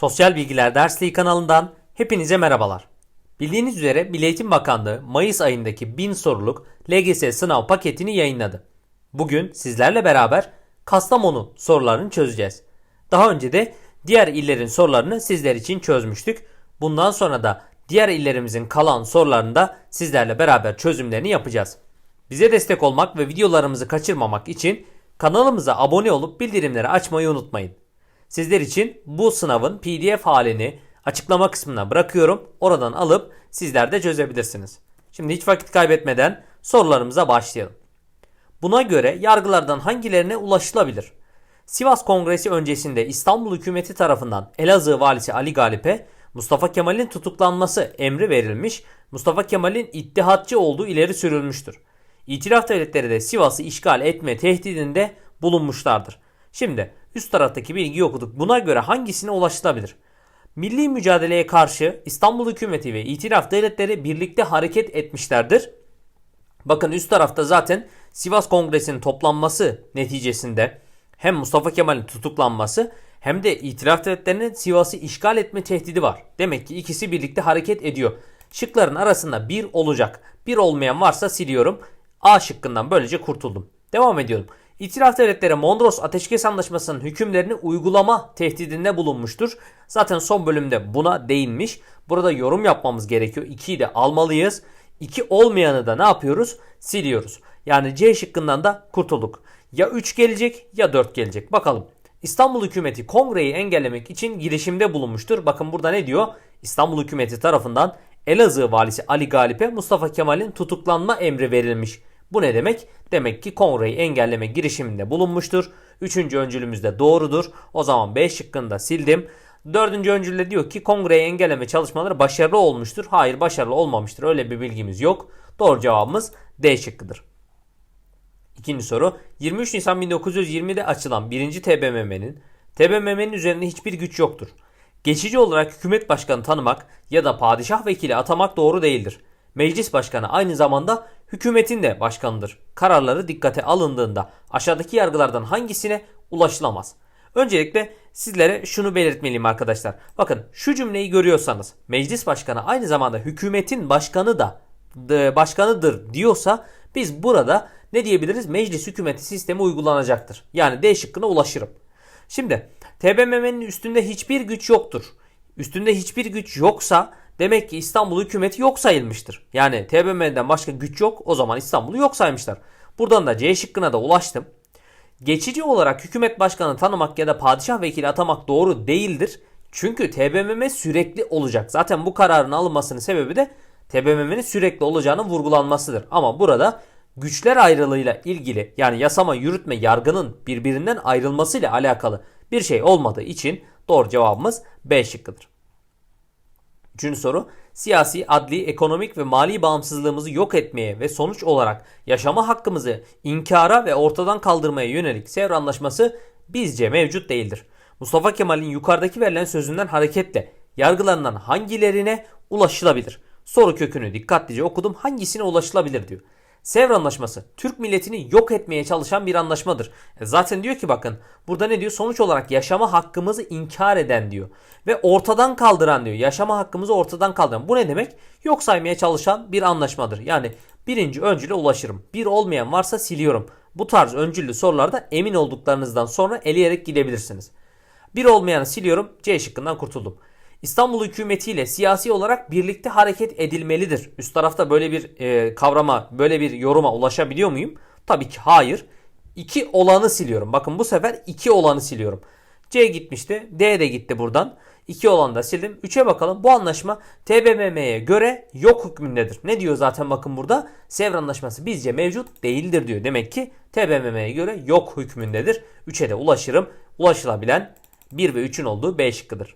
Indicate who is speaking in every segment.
Speaker 1: Sosyal Bilgiler Dersliği kanalından hepinize merhabalar. Bildiğiniz üzere Milli Eğitim Bakanlığı Mayıs ayındaki 1000 soruluk LGS sınav paketini yayınladı. Bugün sizlerle beraber Kastamonu sorularını çözeceğiz. Daha önce de diğer illerin sorularını sizler için çözmüştük. Bundan sonra da diğer illerimizin kalan sorularını da sizlerle beraber çözümlerini yapacağız. Bize destek olmak ve videolarımızı kaçırmamak için kanalımıza abone olup bildirimleri açmayı unutmayın. Sizler için bu sınavın PDF halini açıklama kısmına bırakıyorum. Oradan alıp sizler de çözebilirsiniz. Şimdi hiç vakit kaybetmeden sorularımıza başlayalım. Buna göre yargılardan hangilerine ulaşılabilir? Sivas Kongresi öncesinde İstanbul hükümeti tarafından Elazığ valisi Ali Galip'e Mustafa Kemal'in tutuklanması emri verilmiş, Mustafa Kemal'in ittihatçı olduğu ileri sürülmüştür. İtilaf devletleri de Sivas'ı işgal etme tehdidinde bulunmuşlardır. Şimdi üst taraftaki bilgiyi okuduk. Buna göre hangisine ulaşılabilir? Milli mücadeleye karşı İstanbul hükümeti ve İtilaf devletleri birlikte hareket etmişlerdir. Bakın üst tarafta zaten Sivas Kongresi'nin toplanması neticesinde hem Mustafa Kemal'in tutuklanması hem de İtilaf devletlerinin Sivas'ı işgal etme tehdidi var. Demek ki ikisi birlikte hareket ediyor. Şıkların arasında bir olacak. Bir olmayan varsa siliyorum. A şıkkından böylece kurtuldum. Devam ediyorum. İtilaf devletleri Mondros Ateşkes Anlaşması'nın hükümlerini uygulama tehdidinde bulunmuştur. Zaten son bölümde buna değinmiş. Burada yorum yapmamız gerekiyor. 2'yi de almalıyız. 2 olmayanı da ne yapıyoruz? Siliyoruz. Yani C şıkkından da kurtulduk. Ya 3 gelecek ya 4 gelecek. Bakalım. İstanbul hükümeti kongreyi engellemek için girişimde bulunmuştur. Bakın burada ne diyor? İstanbul hükümeti tarafından Elazığ valisi Ali Galip'e Mustafa Kemal'in tutuklanma emri verilmiş. Bu ne demek? Demek ki kongreyi engelleme girişiminde bulunmuştur. Üçüncü öncülümüz de doğrudur. O zaman B şıkkını da sildim. Dördüncü öncülde diyor ki kongreyi engelleme çalışmaları başarılı olmuştur. Hayır başarılı olmamıştır. Öyle bir bilgimiz yok. Doğru cevabımız D şıkkıdır. İkinci soru. 23 Nisan 1920'de açılan 1. TBMM'nin TBMM'nin üzerinde hiçbir güç yoktur. Geçici olarak hükümet başkanı tanımak ya da padişah vekili atamak doğru değildir. Meclis başkanı aynı zamanda hükümetin de başkanıdır. Kararları dikkate alındığında aşağıdaki yargılardan hangisine ulaşılamaz? Öncelikle sizlere şunu belirtmeliyim arkadaşlar. Bakın şu cümleyi görüyorsanız meclis başkanı aynı zamanda hükümetin başkanı da başkanıdır diyorsa biz burada ne diyebiliriz? Meclis hükümeti sistemi uygulanacaktır. Yani D şıkkına ulaşırım. Şimdi TBMM'nin üstünde hiçbir güç yoktur. Üstünde hiçbir güç yoksa demek ki İstanbul hükümeti yok sayılmıştır. Yani TBMM'den başka güç yok o zaman İstanbul'u yok saymışlar. Buradan da C şıkkına da ulaştım. Geçici olarak hükümet başkanı tanımak ya da padişah vekili atamak doğru değildir. Çünkü TBMM sürekli olacak. Zaten bu kararın alınmasının sebebi de TBMM'nin sürekli olacağının vurgulanmasıdır. Ama burada güçler ayrılığıyla ilgili yani yasama, yürütme, yargının birbirinden ayrılmasıyla alakalı bir şey olmadığı için doğru cevabımız B şıkkıdır. Üçüncü soru. Siyasi, adli, ekonomik ve mali bağımsızlığımızı yok etmeye ve sonuç olarak yaşama hakkımızı inkara ve ortadan kaldırmaya yönelik Sevr Anlaşması bizce mevcut değildir. Mustafa Kemal'in yukarıdaki verilen sözünden hareketle yargılarından hangilerine ulaşılabilir? Soru kökünü dikkatlice okudum. Hangisine ulaşılabilir diyor. Sevr Anlaşması Türk milletini yok etmeye çalışan bir anlaşmadır. E zaten diyor ki bakın burada ne diyor? Sonuç olarak yaşama hakkımızı inkar eden diyor. Ve ortadan kaldıran diyor. Yaşama hakkımızı ortadan kaldıran. Bu ne demek? Yok saymaya çalışan bir anlaşmadır. Yani birinci öncüle ulaşırım. Bir olmayan varsa siliyorum. Bu tarz öncüllü sorularda emin olduklarınızdan sonra eleyerek gidebilirsiniz. Bir olmayanı siliyorum. C şıkkından kurtuldum. İstanbul hükümetiyle siyasi olarak birlikte hareket edilmelidir. Üst tarafta böyle bir e, kavrama, böyle bir yoruma ulaşabiliyor muyum? Tabii ki hayır. 2 olanı siliyorum. Bakın bu sefer 2 olanı siliyorum. C gitmişti. D de gitti buradan. 2 olanı da sildim. 3'e bakalım. Bu anlaşma TBMM'ye göre yok hükmündedir. Ne diyor zaten bakın burada? Sevr Anlaşması bizce mevcut değildir diyor. Demek ki TBMM'ye göre yok hükmündedir. 3'e de ulaşırım. Ulaşılabilen 1 ve 3'ün olduğu B şıkkıdır.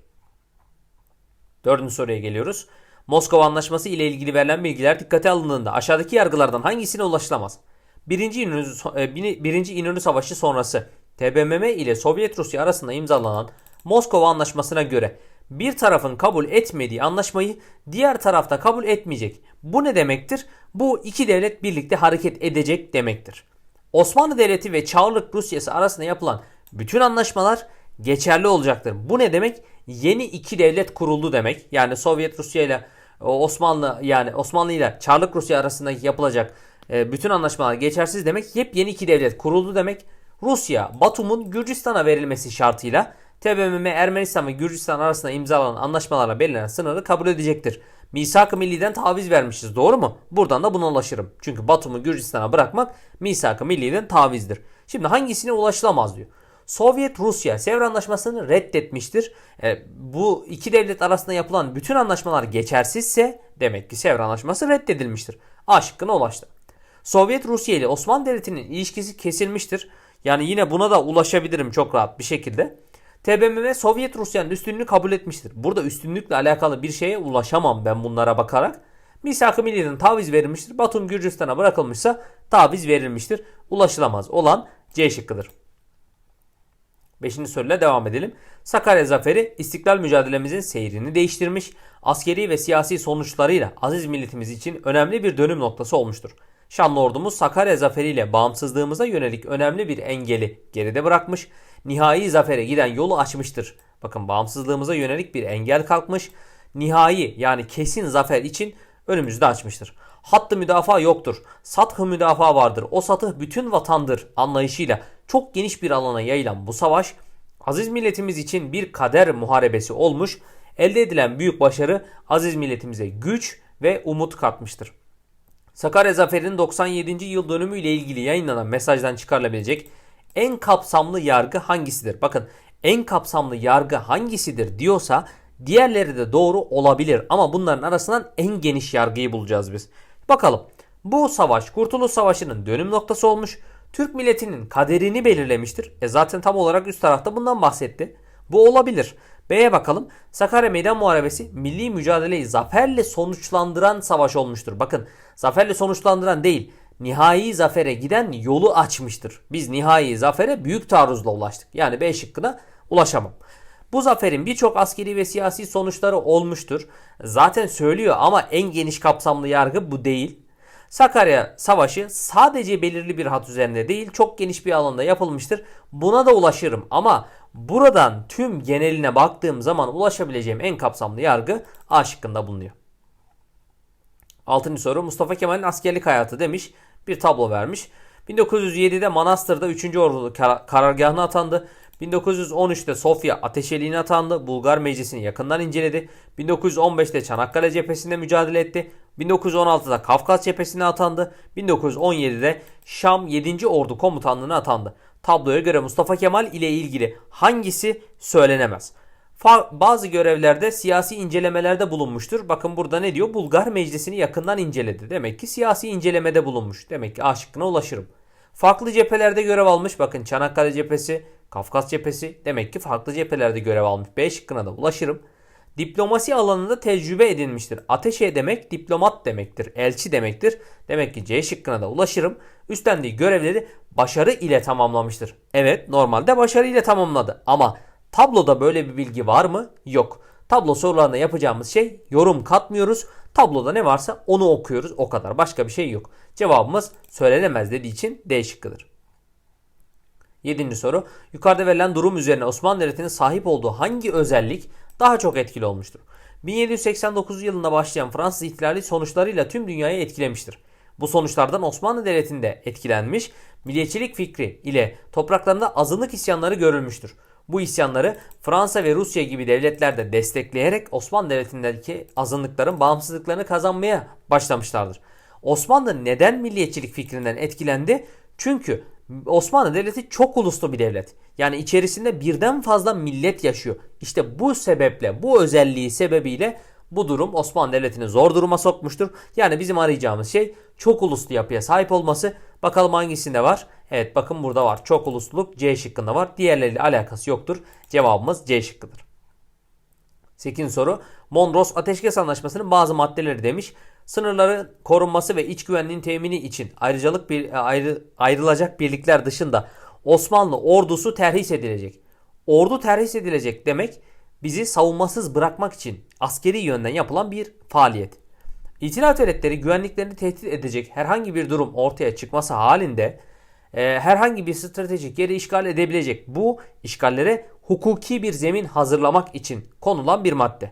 Speaker 1: Dördüncü soruya geliyoruz. Moskova Anlaşması ile ilgili verilen bilgiler dikkate alındığında aşağıdaki yargılardan hangisine ulaşılamaz? Birinci İnönü, e, Birinci İnönü Savaşı sonrası TBMM ile Sovyet Rusya arasında imzalanan Moskova Anlaşması'na göre bir tarafın kabul etmediği anlaşmayı diğer tarafta kabul etmeyecek. Bu ne demektir? Bu iki devlet birlikte hareket edecek demektir. Osmanlı Devleti ve Çarlık Rusyası arasında yapılan bütün anlaşmalar geçerli olacaktır. Bu ne demek? Yeni iki devlet kuruldu demek. Yani Sovyet Rusya ile Osmanlı yani Osmanlı ile Çarlık Rusya arasındaki yapılacak e, bütün anlaşmalar geçersiz demek. Yepyeni iki devlet kuruldu demek. Rusya, Batum'un Gürcistan'a verilmesi şartıyla TBMM Ermenistan ve Gürcistan arasında imzalanan anlaşmalarla belirlenen sınırı kabul edecektir. Misak-ı Milli'den taviz vermişiz doğru mu? Buradan da buna ulaşırım. Çünkü Batum'u Gürcistan'a bırakmak Misak-ı Milli'den tavizdir. Şimdi hangisine ulaşılamaz diyor. Sovyet Rusya Sevr Anlaşması'nı reddetmiştir. E, bu iki devlet arasında yapılan bütün anlaşmalar geçersizse demek ki Sevr Anlaşması reddedilmiştir. A ulaştı. Sovyet Rusya ile Osmanlı Devleti'nin ilişkisi kesilmiştir. Yani yine buna da ulaşabilirim çok rahat bir şekilde. TBMM Sovyet Rusya'nın üstünlüğünü kabul etmiştir. Burada üstünlükle alakalı bir şeye ulaşamam ben bunlara bakarak. Misak-ı Milli'den taviz verilmiştir. Batum Gürcistan'a bırakılmışsa taviz verilmiştir. Ulaşılamaz olan C şıkkıdır. Beşinci soruyla devam edelim. Sakarya Zaferi istiklal mücadelemizin seyrini değiştirmiş, askeri ve siyasi sonuçlarıyla aziz milletimiz için önemli bir dönüm noktası olmuştur. Şanlı ordumuz Sakarya zaferiyle bağımsızlığımıza yönelik önemli bir engeli geride bırakmış, nihai zafere giden yolu açmıştır. Bakın bağımsızlığımıza yönelik bir engel kalkmış, nihai yani kesin zafer için önümüzde açmıştır. Hattı müdafaa yoktur. Sathı müdafaa vardır. O satıh bütün vatandır anlayışıyla çok geniş bir alana yayılan bu savaş aziz milletimiz için bir kader muharebesi olmuş. Elde edilen büyük başarı aziz milletimize güç ve umut katmıştır. Sakarya Zaferi'nin 97. yıl dönümü ile ilgili yayınlanan mesajdan çıkarılabilecek en kapsamlı yargı hangisidir? Bakın en kapsamlı yargı hangisidir diyorsa diğerleri de doğru olabilir ama bunların arasından en geniş yargıyı bulacağız biz. Bakalım bu savaş Kurtuluş Savaşı'nın dönüm noktası olmuş. Türk milletinin kaderini belirlemiştir. E zaten tam olarak üst tarafta bundan bahsetti. Bu olabilir. B'ye bakalım. Sakarya Meydan Muharebesi milli mücadeleyi zaferle sonuçlandıran savaş olmuştur. Bakın zaferle sonuçlandıran değil nihai zafere giden yolu açmıştır. Biz nihai zafere büyük taarruzla ulaştık. Yani B şıkkına ulaşamam. Bu zaferin birçok askeri ve siyasi sonuçları olmuştur. Zaten söylüyor ama en geniş kapsamlı yargı bu değil. Sakarya Savaşı sadece belirli bir hat üzerinde değil çok geniş bir alanda yapılmıştır. Buna da ulaşırım ama buradan tüm geneline baktığım zaman ulaşabileceğim en kapsamlı yargı A şıkkında bulunuyor. Altıncı soru Mustafa Kemal'in askerlik hayatı demiş. Bir tablo vermiş. 1907'de Manastır'da 3. Ordu karargahına atandı. 1913'te Sofya ateşeliğine atandı. Bulgar meclisini yakından inceledi. 1915'te Çanakkale cephesinde mücadele etti. 1916'da Kafkas cephesine atandı. 1917'de Şam 7. Ordu komutanlığına atandı. Tabloya göre Mustafa Kemal ile ilgili hangisi söylenemez? Bazı görevlerde siyasi incelemelerde bulunmuştur. Bakın burada ne diyor? Bulgar meclisini yakından inceledi. Demek ki siyasi incelemede bulunmuş. Demek ki A şıkkına ulaşırım. Farklı cephelerde görev almış. Bakın Çanakkale cephesi, Kafkas cephesi. Demek ki farklı cephelerde görev almış. B şıkkına da ulaşırım. Diplomasi alanında tecrübe edinmiştir. Ateşe demek diplomat demektir. Elçi demektir. Demek ki C şıkkına da ulaşırım. Üstlendiği görevleri başarı ile tamamlamıştır. Evet normalde başarı ile tamamladı. Ama tabloda böyle bir bilgi var mı? Yok. Tablo sorularında yapacağımız şey yorum katmıyoruz. Tabloda ne varsa onu okuyoruz. O kadar. Başka bir şey yok. Cevabımız söylenemez dediği için D şıkkıdır. Yedinci soru. Yukarıda verilen durum üzerine Osmanlı Devleti'nin sahip olduğu hangi özellik daha çok etkili olmuştur? 1789 yılında başlayan Fransız ihtilali sonuçlarıyla tüm dünyayı etkilemiştir. Bu sonuçlardan Osmanlı Devleti'nde etkilenmiş, milliyetçilik fikri ile topraklarında azınlık isyanları görülmüştür. Bu isyanları Fransa ve Rusya gibi devletler de destekleyerek Osmanlı Devleti'ndeki azınlıkların bağımsızlıklarını kazanmaya başlamışlardır. Osmanlı neden milliyetçilik fikrinden etkilendi? Çünkü Osmanlı Devleti çok uluslu bir devlet. Yani içerisinde birden fazla millet yaşıyor. İşte bu sebeple, bu özelliği sebebiyle bu durum Osmanlı Devleti'ni zor duruma sokmuştur. Yani bizim arayacağımız şey çok uluslu yapıya sahip olması. Bakalım hangisinde var? Evet bakın burada var. Çok ulusluluk C şıkkında var. Diğerleriyle alakası yoktur. Cevabımız C şıkkıdır. 8. soru. Mondros Ateşkes Anlaşması'nın bazı maddeleri demiş. Sınırların korunması ve iç güvenliğin temini için ayrıcalık bir e, ayrı, ayrılacak birlikler dışında Osmanlı ordusu terhis edilecek. Ordu terhis edilecek demek bizi savunmasız bırakmak için askeri yönden yapılan bir faaliyet. İtilaf devletleri güvenliklerini tehdit edecek herhangi bir durum ortaya çıkması halinde e, herhangi bir stratejik yeri işgal edebilecek. Bu işgallere hukuki bir zemin hazırlamak için konulan bir madde.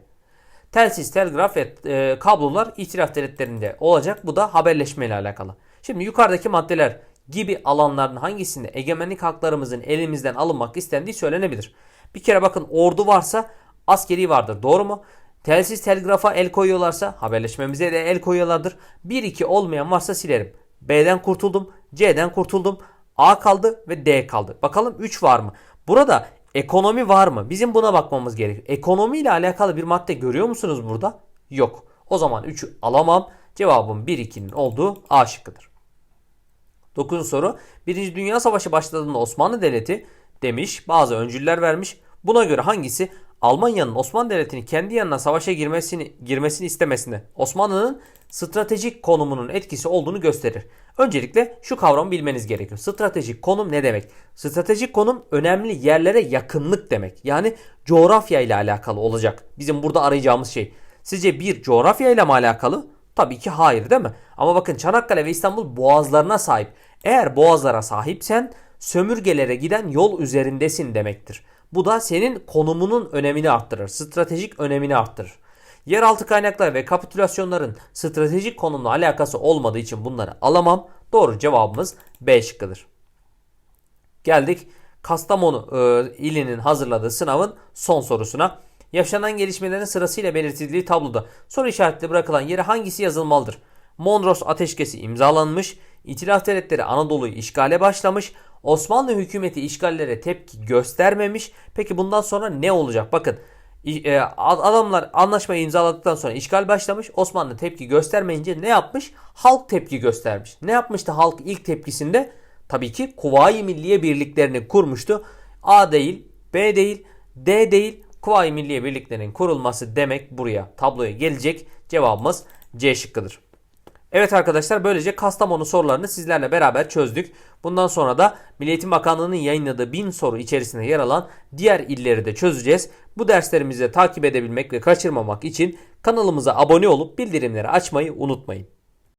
Speaker 1: Telsiz, telgraf ve e, kablolar itiraf devletlerinde olacak. Bu da haberleşme ile alakalı. Şimdi yukarıdaki maddeler gibi alanların hangisinde egemenlik haklarımızın elimizden alınmak istendiği söylenebilir. Bir kere bakın ordu varsa askeri vardır. Doğru mu? Telsiz telgrafa el koyuyorlarsa haberleşmemize de el koyuyorlardır. 1-2 olmayan varsa silerim. B'den kurtuldum. C'den kurtuldum. A kaldı ve D kaldı. Bakalım 3 var mı? Burada ekonomi var mı? Bizim buna bakmamız gerekiyor. Ekonomi ile alakalı bir madde görüyor musunuz burada? Yok. O zaman 3'ü alamam. Cevabım 1-2'nin olduğu A şıkkıdır. 9. soru. Birinci Dünya Savaşı başladığında Osmanlı Devleti demiş bazı öncüller vermiş. Buna göre hangisi Almanya'nın Osmanlı Devleti'ni kendi yanına savaşa girmesini girmesini istemesine Osmanlı'nın stratejik konumunun etkisi olduğunu gösterir. Öncelikle şu kavramı bilmeniz gerekiyor. Stratejik konum ne demek? Stratejik konum önemli yerlere yakınlık demek. Yani coğrafya ile alakalı olacak. Bizim burada arayacağımız şey. Sizce bir coğrafya ile mi alakalı? Tabii ki hayır değil mi? Ama bakın Çanakkale ve İstanbul boğazlarına sahip. Eğer boğazlara sahipsen sömürgelere giden yol üzerindesin demektir. Bu da senin konumunun önemini arttırır. Stratejik önemini arttırır. Yeraltı kaynaklar ve kapitülasyonların stratejik konumla alakası olmadığı için bunları alamam. Doğru cevabımız B şıkkıdır. Geldik Kastamonu e, ilinin hazırladığı sınavın son sorusuna. Yaşanan gelişmelerin sırasıyla belirtildiği tabloda soru işaretli bırakılan yere hangisi yazılmalıdır? Mondros Ateşkesi imzalanmış, İtilaf Devletleri Anadolu'yu işgale başlamış, Osmanlı hükümeti işgallere tepki göstermemiş. Peki bundan sonra ne olacak? Bakın e, adamlar anlaşmayı imzaladıktan sonra işgal başlamış. Osmanlı tepki göstermeyince ne yapmış? Halk tepki göstermiş. Ne yapmıştı halk ilk tepkisinde? Tabii ki Kuvayi Milliye birliklerini kurmuştu. A değil, B değil, D değil, Kuvayi Milliye birliklerinin kurulması demek buraya tabloya gelecek. Cevabımız C şıkkıdır. Evet arkadaşlar böylece Kastamonu sorularını sizlerle beraber çözdük. Bundan sonra da Milli Eğitim Bakanlığı'nın yayınladığı 1000 soru içerisinde yer alan diğer illeri de çözeceğiz. Bu derslerimizi de takip edebilmek ve kaçırmamak için kanalımıza abone olup bildirimleri açmayı unutmayın.